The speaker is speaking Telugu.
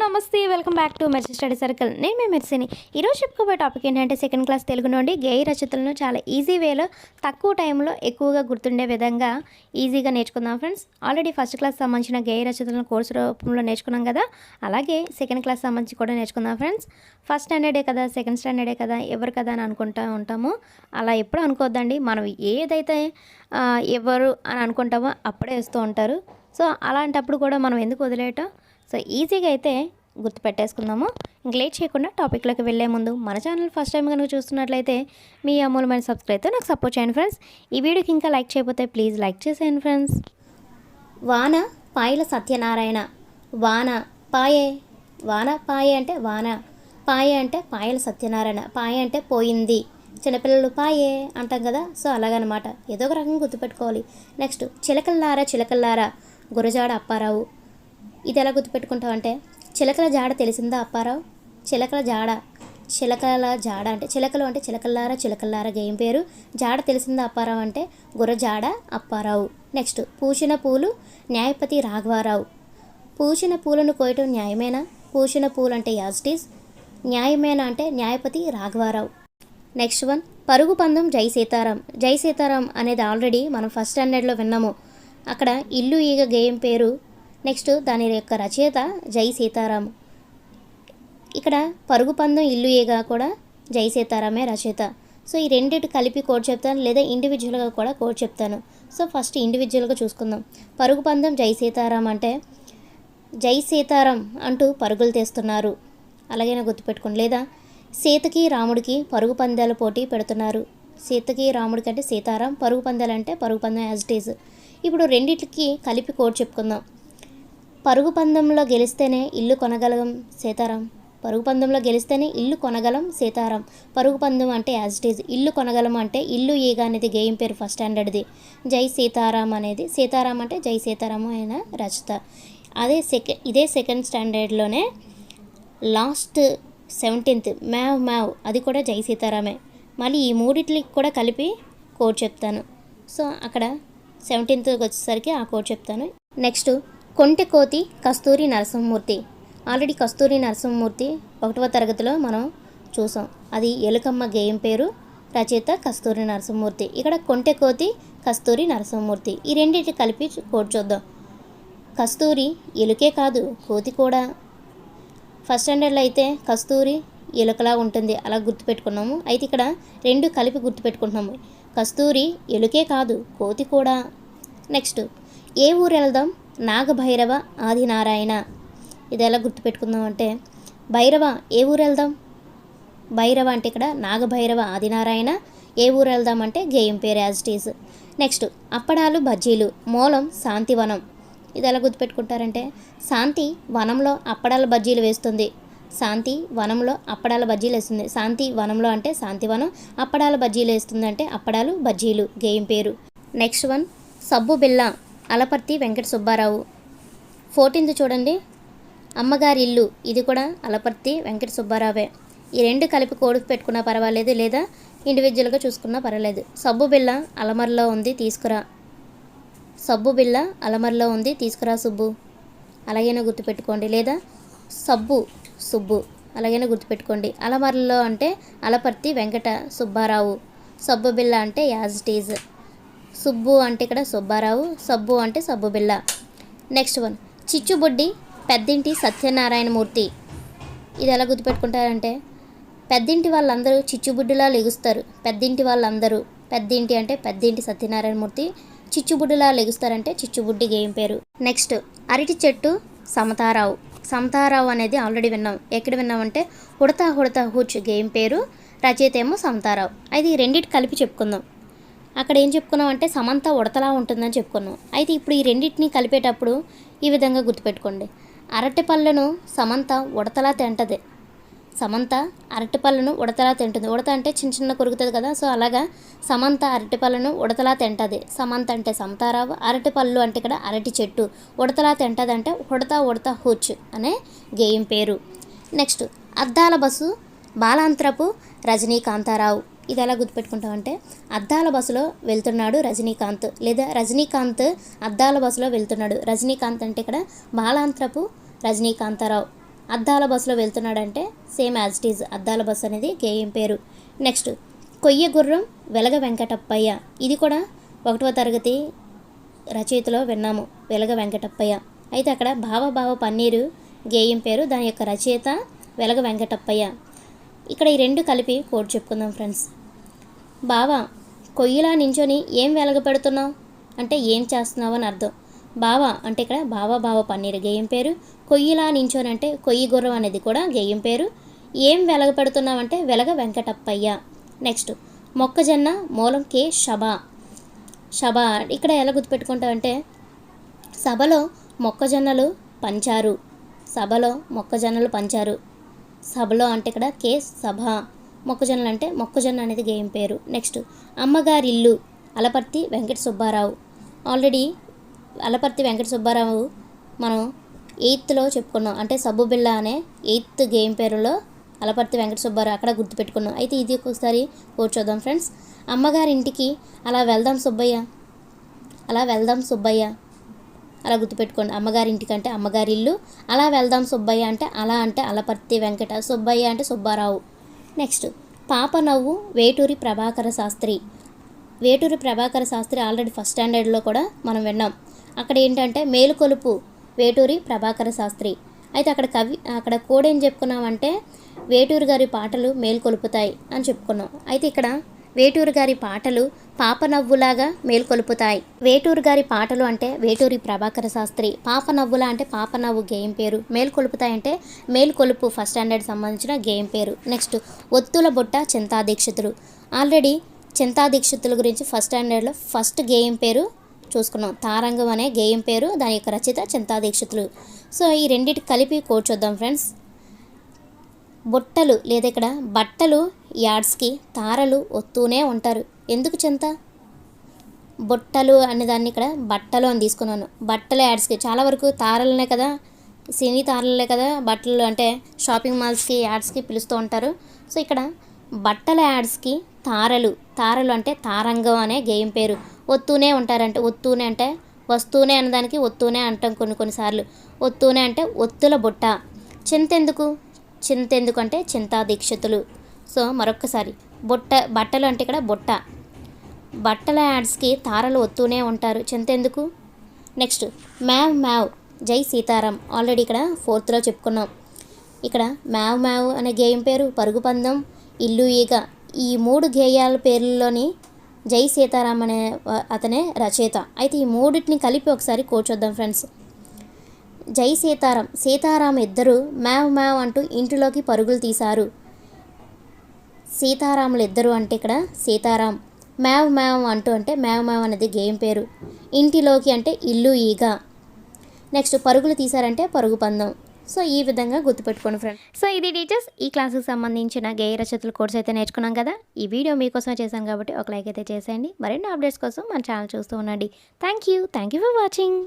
నమస్తే. Welcome back to Mercy study circle నేను మీ మెర్సీని ఈరోజు చెప్పుకోబోయే టాపిక్ ఏంటంటే సెకండ్ క్లాస్ తెలుగు నుండి గేయ రచయితలను చాలా ఈజీ వేలో తక్కువ టైంలో ఎక్కువగా గుర్తుండే విధంగా ఈజీగా నేర్చుకుందాం ఫ్రెండ్స్ ఆల్రెడీ ఫస్ట్ క్లాస్ సంబంధించిన గేయ రచయితలను కోర్సు రూపంలో నేర్చుకున్నాం కదా? అలాగే సెకండ్ క్లాస్ సంబంధించి కూడా నేర్చుకుందాం ఫ్రెండ్స్ ఫస్ట్ స్టాండర్డే కదా? సెకండ్ స్టాండర్డే కదా? ఎవరు కదా అని అనుకుంటూ ఉంటాము. అలా ఎప్పుడు అనుకోవద్దండి. మనం ఏదైతే ఎవరు అని అనుకుంటామో అప్పుడే వస్తూ ఉంటారు. సో అలాంటప్పుడు కూడా మనం ఎందుకు వదిలేయటం? సో ఈజీగా అయితే గుర్తుపెట్టేసుకుందాము. ఇంక లేట్ చేయకుండా టాపిక్లోకి వెళ్ళే ముందు మన ఛానల్ ఫస్ట్ టైం కనుక చూస్తున్నట్లయితే మీ అమూలమైన సబ్స్క్రైబ్తో నాకు సపోర్ట్ చేయండి ఫ్రెండ్స్. ఈ వీడియోకి ఇంకా లైక్ చేయకపోతే ప్లీజ్ లైక్ చేసేయండి ఫ్రెండ్స్. వాన పాయల సత్యనారాయణ. వాన పాయే. వాన పాయే అంటే వాన. పాయే అంటే పాయల సత్యనారాయణ. పాయ అంటే పోయింది. చిన్నపిల్లలు పాయే అంటాం కదా సో అలాగనమాట. ఏదో ఒక రకంగా గుర్తుపెట్టుకోవాలి. నెక్స్ట్ చిలకల్లారా చిలకల్లారా. గురజాడ అప్పారావు. ఇది ఎలా గుర్తుపెట్టుకుంటావు అంటే చిలకల జాడ తెలిసిందా అప్పారావు? చిలకల జాడ చిలకల జాడ అంటే చిలకలు అంటే చిలకల్లారా చిలకల్లారా గేయం పేరు. జాడ తెలిసిందా అప్పారావు అంటే గురజాడ అప్పారావు. నెక్స్ట్ పూసిన పూలు న్యాయపతి రాఘవారావు. పూసిన పూలను కోయటం న్యాయమేనా? పూసిన పూలు అంటే యాజిటీస్ న్యాయమేనా అంటే న్యాయపతి రాఘవారావు. నెక్స్ట్ వన్ పరుగు పందం జై సీతారాం. జై సీతారాం అనేది ఆల్రెడీ మనం ఫస్ట్ స్టాండర్డ్లో విన్నాము. అక్కడ ఇల్లు ఈగ గేయం పేరు నెక్స్ట్ దాని యొక్క రచయిత జై సీతారాం ఇక్కడ పరుగు పందం ఇల్లు ఏగా కూడా జై సీతారామే రచయిత. సో ఈ రెండింటి కలిపి కోడ్ చెప్తాను లేదా ఇండివిజువల్గా కూడా కోడ్ చెప్తాను. సో ఫస్ట్ ఇండివిజువల్గా చూసుకుందాం. పరుగు పందం జై సీతారాం అంటే జై సీతారాం అంటూ పరుగులు తీస్తున్నారు. అలాగైనా గుర్తుపెట్టుకోండి. లేదా సీతకి రాముడికి పరుగు పందాల పోటీ పెడుతున్నారు. సీతకి రాముడికి అంటే సీతారాం పరుగు పందాలు అంటే పరుగు పందం యాజ్ ఇట్ ఈజ్ ఇప్పుడు రెండిటికి కలిపి కోడ్ చెప్పుకుందాం. పరుగు పందెంలో గెలిస్తేనే ఇల్లు కొనగలం సీతారాం. పరుగు పందెంలో గెలిస్తేనే ఇల్లు కొనగలం సీతారాం. పరుగు పందెం అంటే యాజ్ ఇట్ ఈజ్ ఇల్లు కొనగలం అంటే ఇల్లు ఈగ అనేది గేయం పేరు ఫస్ట్ స్టాండర్డ్ది జై సీతారాం అనేది సీతారాం అంటే జై సీతారాం అయిన రచత. అదే సెకండ్ ఇదే సెకండ్ స్టాండర్డ్లోనే లాస్ట్ సెవెంటీన్త్ మ్యావ్ మ్యావ్ అది కూడా జై సీతారామే. మళ్ళీ ఈ మూడిట్లకి కూడా కలిపి కోడ్ చెప్తాను. సో అక్కడ సెవెంటీన్త్కి వచ్చేసరికి ఆ కోడ్ చెప్తాను. నెక్స్ట్ కొంటె కోతి కస్తూరి నరసింహమూర్తి. ఆల్రెడీ కస్తూరి నరసింహమూర్తి ఒకటవ తరగతిలో మనం చూసాం. అది ఎలుకమ్మ గేయం పేరు రచయిత కస్తూరి నరసింహమూర్తి. ఇక్కడ కొంటె కోతి కస్తూరి నరసింహమూర్తి. ఈ రెండింటి కలిపి కోడ్ చూద్దాం. కస్తూరి ఎలుకే కాదు కోతి కూడా. ఫస్ట్ స్టాండర్డ్లో అయితే కస్తూరి ఎలుకలా ఉంటుంది అలా గుర్తుపెట్టుకున్నాము. అయితే ఇక్కడ రెండు కలిపి గుర్తుపెట్టుకుంటున్నాము. కస్తూరి ఎలుకే కాదు కోతి కూడా. నెక్స్ట్ ఏ ఊరు వెళ్దాం? నాగభైరవ ఆదినారాయణ. ఇది ఎలా గుర్తుపెట్టుకుందాం అంటే భైరవ ఏ ఊరు వెళ్దాం భైరవ అంటే ఇక్కడ నాగభైరవ ఆదినారాయణ ఏ ఊరు వెళ్దామంటే గేయం పేరు యాజ్ ఇట్ నెక్స్ట్ అప్పడాలు బజ్జీలు మూలం శాంతివనం ఇది ఎలా గుర్తుపెట్టుకుంటారంటే శాంతి వనంలో అప్పడాల బజ్జీలు వేస్తుంది. శాంతి వనంలో అప్పడాల బజ్జీలు వేస్తుంది. శాంతి వనంలో అంటే శాంతివనం అప్పడాల బజ్జీలు వేస్తుంది అంటే అప్పడాలు బజ్జీలు గేయం పేరు నెక్స్ట్ వన్ సబ్బు బిల్ల అలపర్తి వెంకట సుబ్బారావు. ఫోర్టీన్త్ చూడండి. అమ్మగారి ఇల్లు ఇది కూడా అలపర్తి వెంకట సుబ్బారావే. ఈ రెండు కలిపి కోడుకు పెట్టుకున్నా పర్వాలేదు లేదా ఇండివిజువల్గా చూసుకున్నా పర్వాలేదు. సబ్బు బిళ్ళ అలమరలో ఉంది తీసుకురా. సబ్బు బిళ్ళ అలమరలో ఉంది తీసుకురా సుబ్బు. అలాగైనా గుర్తుపెట్టుకోండి. లేదా సబ్బు సుబ్బు అలాగైనా గుర్తుపెట్టుకోండి. అలమరలో అంటే అలపర్తి వెంకట సుబ్బారావు. సబ్బు బిళ్ళ అంటే యాజ్ ఇట్ ఈజ్. సుబ్బు అంటే ఇక్కడ సుబ్బారావు సబ్బు అంటే సబ్బు బిళ్ళ నెక్స్ట్ వన్ చిచ్చుబుడ్డి పెద్దింటి సత్యనారాయణమూర్తి. ఇది ఎలా గుర్తుపెట్టుకుంటారంటే పెద్దింటి వాళ్ళందరూ చిచ్చుబుడ్డిలా లెగుస్తారు. పెద్దింటి వాళ్ళందరూ. పెద్దింటి అంటే పెద్దింటి సత్యనారాయణమూర్తి. చిచ్చుబుడ్డిలా లెగుస్తారంటే చిచ్చుబుడ్డి గేమ్ పేరు. నెక్స్ట్ అరటి చెట్టు సమతారావు. సమతారావు అనేది ఆల్రెడీ విన్నాం. ఎక్కడ విన్నామంటే హుడతా హుడతా హుచ్ గేమ్ పేరు. రచయిత ఏమో సమతారావు. అయితే ఈ రెండింటి కలిపి చెప్పుకుందాం. అక్కడ ఏం చెప్పుకున్నాం అంటే సమంత ఉడతలా ఉంటుందని చెప్పుకున్నాం. అయితే ఇప్పుడు ఈ రెండింటిని కలిపేటప్పుడు ఈ విధంగా గుర్తుపెట్టుకోండి. అరటి పళ్ళను సమంత ఉడతలా తింటది. సమంత అరటిపళ్ళను ఉడతలా తింటుంది. ఉడత అంటే చిన్న చిన్న కొరుకుతుంది కదా సో అలాగా సమంత అరటిపళ్ళను ఉడతలా తింటది. సమంత అంటే సమతారావు అరటిపళ్ళు అంటే ఇక్కడ అరటి చెట్టు. ఉడతలా తింటది అంటే ఉడత ఉడత హుచ్ అనే గేయం పేరు. నెక్స్ట్ అద్దాల బస్సు బాలాంతరపు రజనీకాంతారావు. ఇది ఎలా గుర్తుపెట్టుకుంటామంటే అద్దాల బస్సులో వెళ్తున్నాడు రజనీకాంత్. లేదా రజనీకాంత్ అద్దాల బస్సులో వెళ్తున్నాడు. రజనీకాంత్ అంటే ఇక్కడ బాలాంత్రపు రజనీకాంతారావు. అద్దాల బస్సులో వెళ్తున్నాడంటే సేమ్ యాజ్ ఇట్ ఈజ్. అద్దాల బస్సు అనేది గేయం పేరు. నెక్స్ట్ కొయ్య గుర్రం వెలగ వెంకటప్పయ్య. ఇది కూడా ఒకటవ తరగతి రచయితలో విన్నాము వెలగ వెంకటప్పయ్య. అయితే అక్కడ భావభావ పన్నీరు గేయం పేరు దాని యొక్క రచయిత వెలగ వెంకటప్పయ్య. ఇక్కడ ఈ రెండు కలిపి కోడ్ చెప్పుకుందాం ఫ్రెండ్స్. బావా కొయ్యిలా నించొని ఏం వెలగపెడుతున్నావు? అంటే ఏం చేస్తున్నావు అని అర్థం. బావా అంటే ఇక్కడ బావా బావ పన్నీరు గేయం పేరు. కొయ్యిలా నించొని అంటే కొయ్యి గుర్రం అనేది కూడా గేయం పేరు. ఏం వెలగపెడుతున్నావు అంటే వెలగ వెంకటప్పయ్య. నెక్స్ట్ మొక్కజొన్న మూలం కే షబా షబా ఇక్కడ ఎలా గుర్తుపెట్టుకుంటామంటే సభలో మొక్కజొన్నలు పంచారు. సభలో మొక్కజొన్నలు పంచారు. సభలో అంటే ఇక్కడ కే సభ మొక్కజొన్నలు అంటే మొక్కజొన్న అనేది గేయం పేరు. నెక్స్ట్ అమ్మగారి ఇల్లు అలపర్తి వెంకట సుబ్బారావు. ఆల్రెడీ అలపర్తి వెంకట సుబ్బారావు మనం ఎయిత్లో చెప్పుకున్నాం. అంటే సబ్బు బిళ్ళ అనే ఎయిత్ గేమ్ పేరులో అలపర్తి వెంకట సుబ్బారావు అక్కడ గుర్తుపెట్టుకున్నాం. అయితే ఇది ఒకసారి కూర్చోదాం ఫ్రెండ్స్. అమ్మగారి ఇంటికి అలా వెళ్దాం సుబ్బయ్య. అలా వెళ్దాం సుబ్బయ్య. అలా గుర్తుపెట్టుకోండి. అమ్మగారి ఇంటికి అంటే అమ్మగారి ఇల్లు అలా వెళ్దాం సుబ్బయ్య అంటే అలా అంటే అలపర్తి వెంకట సుబ్బయ్య అంటే సుబ్బారావు. నెక్స్ట్ పాప నవ్వు వేటూరి ప్రభాకర శాస్త్రి. వేటూరి ప్రభాకర శాస్త్రి ఆల్రెడీ ఫస్ట్ స్టాండర్డ్లో కూడా మనం విన్నాం. అక్కడ ఏంటంటే మేలుకొలుపు వేటూరి ప్రభాకర శాస్త్రి. అయితే అక్కడ కవి అక్కడ కోడ్ ఏం చెప్పుకున్నామంటే వేటూరు గారి పాటలు మేలుకొలుపుతాయి అని చెప్పుకున్నాం. అయితే ఇక్కడ వేటూరు గారి పాటలు పాపనవ్వులాగా మేల్కొలుపుతాయి. వేటూరు గారి పాటలు అంటే వేటూరి ప్రభాకర శాస్త్రి. పాప నవ్వులా అంటే పాపనవ్వు గేయం పేరు. మేల్కొలుపుతాయి అంటే మేల్కొలుపు ఫస్ట్ స్టాండర్డ్ సంబంధించిన గేయం పేరు. నెక్స్ట్ ఒత్తుల బొట్ట చింతా దీక్షితులు ఆల్రెడీ చింతా దీక్షితుల గురించి ఫస్ట్ స్టాండర్డ్లో ఫస్ట్ గేయం పేరు చూసుకున్నాం. తారంగం అనే గేయం పేరు దాని యొక్క రచయిత చింతా దీక్షితులు సో ఈ రెండింటి కలిపి కోడ్ చూద్దాం ఫ్రెండ్స్. బుట్టలు లేదా ఇక్కడ బట్టలు యాడ్స్కి తారలు వస్తూనే ఉంటారు. ఎందుకు చింత? బుట్టలు అనే దాన్ని ఇక్కడ బట్టలు అని తీసుకున్నాను. బట్టల యాడ్స్కి చాలా వరకు తారలనే కదా సినీ తారలే కదా బట్టలు అంటే షాపింగ్ మాల్స్కి యాడ్స్కి పిలుస్తూ ఉంటారు. సో ఇక్కడ బట్టల యాడ్స్కి తారలు. తారలు అంటే తారంగం అనే గేయం పేరు. ఒత్తూనే ఉంటారంటే. ఒత్తూనే అంటే వస్తూనే అన్నదానికి ఒత్తూనే అంటాం కొన్ని కొన్నిసార్లు ఒత్తూనే అంటే ఒత్తుల బుట్ట. చింతెందుకు? చింతెందుకు అంటే చింతా దీక్షితులు సో మరొక్కసారి. బుట్ట బట్టలు అంటే ఇక్కడ బుట్ట. బట్టల యాడ్స్కి తారలు వస్తూనే ఉంటారు. చింతెందుకు? నెక్స్ట్ మ్యావ్ మ్యావ్ జై సీతారాం. ఆల్రెడీ ఇక్కడ ఫోర్త్లో చెప్పుకున్నాం. ఇక్కడ మ్యావ్ మ్యావ్ అనే గేయం పేరు పరుగు పందెం ఇల్లు ఈగ. ఈ మూడు గేయాల పేర్లలోని జై సీతారాం అనే అతనే రచయిత. అయితే ఈ మూడింటిని కలిపి ఒకసారి కూర్చొద్దాం ఫ్రెండ్స్. జై సీతారాం. సీతారాం ఇద్దరు మ్యావ్ మ్యావ్ అంటూ ఇంటిలోకి పరుగులు తీశారు. సీతారాములు ఇద్దరు అంటే ఇక్కడ సీతారాం. మ్యావ్ మ్యావ్ అంటూ అంటే మ్యావ్ మ్యావ్ అనేది గేమ్ పేరు. ఇంటిలోకి అంటే ఇల్లు ఈగ. నెక్స్ట్ పరుగులు తీశారంటే పరుగు పందెం. సో ఈ విధంగా గుర్తుపెట్టుకోండి ఫ్రెండ్ సో ఇది టీచర్స్ ఈ క్లాసుకు సంబంధించిన గేయ రచయితల కోర్స్ అయితే నేర్చుకున్నాం కదా. ఈ వీడియో మీకోసం చేశాం కాబట్టి ఒక లైక్ అయితే చేసేయండి. మరిన్ని అప్డేట్స్ కోసం మన ఛానల్ చూస్తూ ఉండండి. Thank you thank you for watching